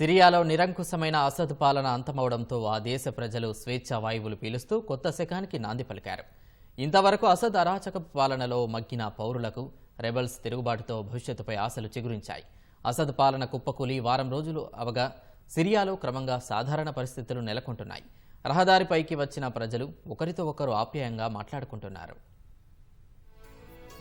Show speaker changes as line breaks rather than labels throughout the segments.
సిరియాలో నిరంకుశమైన అసద్ పాలన అంతమవడంతో ఆ దేశ ప్రజలు స్వేచ్ఛ వాయువులు పీలుస్తూ కొత్త శకానికి నాంది పలికారు. ఇంతవరకు అసద్ అరాచక పాలనలో మగ్గిన పౌరులకు రెబల్స్ తిరుగుబాటుతో భవిష్యత్తుపై ఆశలు చిగురించాయి. అసద్ పాలన కుప్పకూలి వారం రోజులు అవగా సిరియాలో క్రమంగా సాధారణ పరిస్థితులు నెలకొంటున్నాయి. రహదారిపైకి వచ్చిన ప్రజలు ఒకరితో ఒకరు ఆప్యాయంగా మాట్లాడుకుంటున్నారు.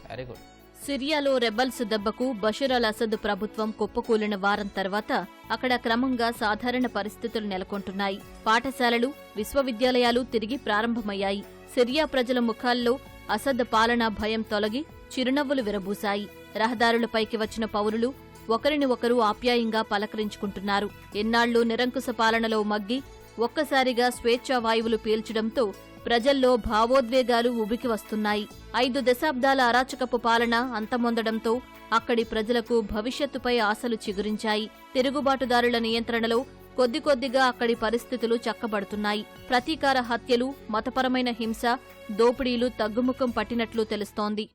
వెరీ గుడ్
సిరియాలో రెబల్స్ దెబ్బకు బషీర్ అల్ అసద్ ప్రభుత్వం కుప్పకూలిన వారం తర్వాత అక్కడ క్రమంగా సాధారణ పరిస్థితులు నెలకొంటున్నాయి. పాఠశాలలు విశ్వవిద్యాలయాలు తిరిగి ప్రారంభమయ్యాయి. సిరియా ప్రజల ముఖాల్లో అసద్ పాలనా భయం తొలగి చిరునవ్వులు విరబూశాయి. రహదారులపైకి వచ్చిన పౌరులు ఒకరిని ఒకరు ఆప్యాయంగా పలకరించుకుంటున్నారు. ఎన్నాళ్ళు నిరంకుశ పాలనలో మగ్గి ఒక్కసారిగా స్వేచ్ఛా వాయువులు పీల్చడంతో ప్రజల్లో భావోద్వేగాలు ఉబికి వస్తున్నాయి. ఐదు దశాబ్దాల అరాచకపు పాలన అంతమొందడంతో అక్కడి ప్రజలకు భవిష్యత్తుపై ఆశలు చిగురించాయి. తిరుగుబాటుదారుల నియంత్రణలో కొద్ది కొద్దిగా అక్కడి పరిస్థితులు చక్కబడుతున్నాయి. ప్రతీకార హత్యలు మతపరమైన హింస దోపిడీలు తగ్గుముఖం పట్టినట్లు తెలుస్తోంది.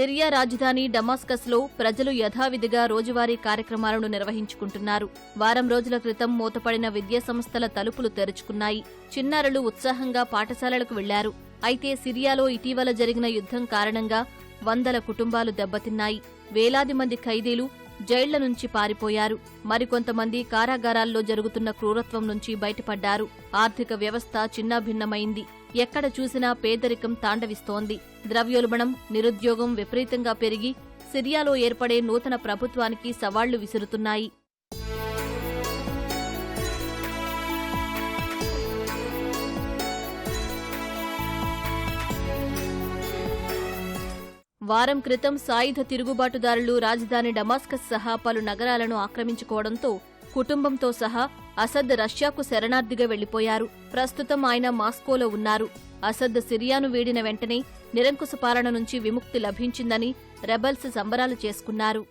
సిరియా రాజధాని డమాస్కస్లో ప్రజలు యథావిధిగా రోజువారీ కార్యక్రమాలను నిర్వహించుకుంటున్నారు. వారం రోజుల క్రితం మూతపడిన విద్యా సంస్థల తలుపులు తెరుచుకున్నాయి. చిన్నారులు ఉత్సాహంగా పాఠశాలలకు వెళ్ళారు. అయితే సిరియాలో ఇటీవల జరిగిన యుద్ధం కారణంగా వందల కుటుంబాలు దెబ్బతిన్నాయి. వేలాది మంది ఖైదీలు జైళ్ళ నుంచి పారిపోయారు. మరికొంతమంది కారాగారాల్లో జరుగుతున్న క్రూరత్వం నుంచి బయటపడ్డారు. ఆర్థిక వ్యవస్థ చిన్నాభిన్నమైంది. ఎక్కడ చూసినా పేదరికం తాండవిస్తోంది. ద్రవ్యోల్బణం నిరుద్యోగం విపరీతంగా పెరిగి సిరియాలో ఏర్పడే నూతన ప్రభుత్వానికి సవాళ్ళు విసురుతున్నాయి. వారం క్రితం సాయుధ తిరుగుబాటుదారులు రాజధాని డమాస్కస్ సహా పలు నగరాలను ఆక్రమించుకోవడంతో కుటుంబంతో సహా అసద్ రష్యాకు శరణార్థిగా వెళ్ళిపోయారు ప్రస్తుతం ఆయన మాస్కోలో ఉన్నారు. అసద్ సిరియాను వీడిన వెంటనే నిరంకుశ పాలన నుంచి విముక్తి లభించిందని రెబల్స్ సంబరాలు చేసుకున్నారు.